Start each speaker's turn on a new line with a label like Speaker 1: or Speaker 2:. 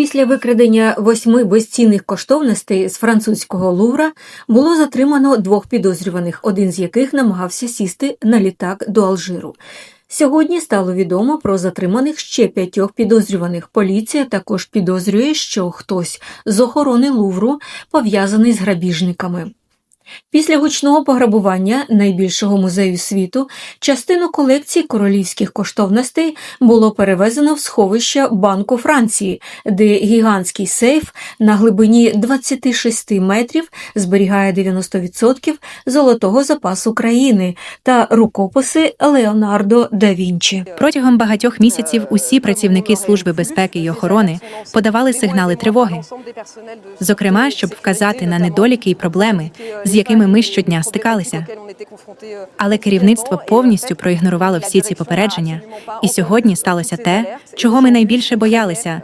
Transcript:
Speaker 1: Після викрадення восьми безцінних коштовностей з французького Лувра було затримано двох підозрюваних, один з яких намагався сісти на літак до Алжиру. Сьогодні стало відомо про затриманих ще п'ятьох підозрюваних. Поліція також підозрює, що хтось з охорони Лувру пов'язаний з грабіжниками. Після гучного пограбування найбільшого музею світу частину колекції королівських коштовностей було перевезено в сховище Банку Франції, де гігантський сейф на глибині 26 метрів зберігає 90% золотого запасу країни та рукописи Леонардо да Вінчі.
Speaker 2: Протягом багатьох місяців усі працівники служби безпеки і охорони подавали сигнали тривоги, зокрема, щоб вказати на недоліки і проблеми, з якими ми щодня стикалися. Але керівництво повністю проігнорувало всі ці попередження, і сьогодні сталося те, чого ми найбільше боялися